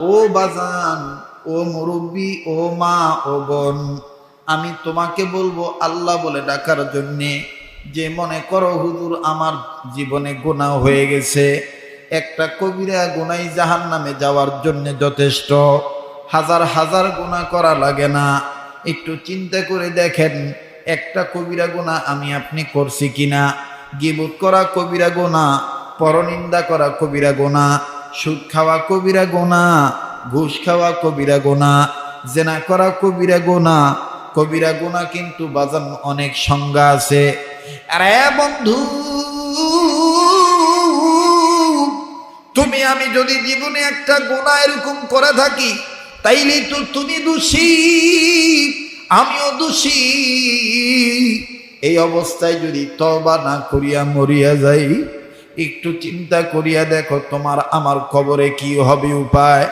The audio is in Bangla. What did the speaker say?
ও বাজান, ও মুরব্বী, ও মা, ও বোন, আমি তোমাকে বলব আল্লাহ বলে ডাকার জন্যে যে মনে করো হুজুর, আমার জীবনে গোনা হয়ে গেছে। একটা কবিরা গোনাই জাহান নামে যাওয়ার জন্য যথেষ্ট। হাজার হাজার গোনা করা লাগে না। একটু চিন্তা করে দেখেন, একটা কবিরা গোনা আমি আপনি করছি কিনা? গিবুত করা কবিরা গোনা পরনিন্দা করা কবিরা গোনা সুদ খাওয়া কবিরা গোনা, ঘুষ খাওয়া কবিরা গোনা, জেনা করা কবিরা গোনা কবিরা গোনা কিন্তু বাজান অনেক সংজ্ঞা আছে। আরে বন্ধু, তুমি আমি যদি জীবনে একটা গোনা এরকম করে থাকি, তাইলে তো তুমি দোষী, আমিও দোষী। এই অবস্থায় যদি তবা না করিয়া মরিয়া যাই একটু চিন্তা করিয়া দেখো তোমার আমার খবরে কি হবে উপায়?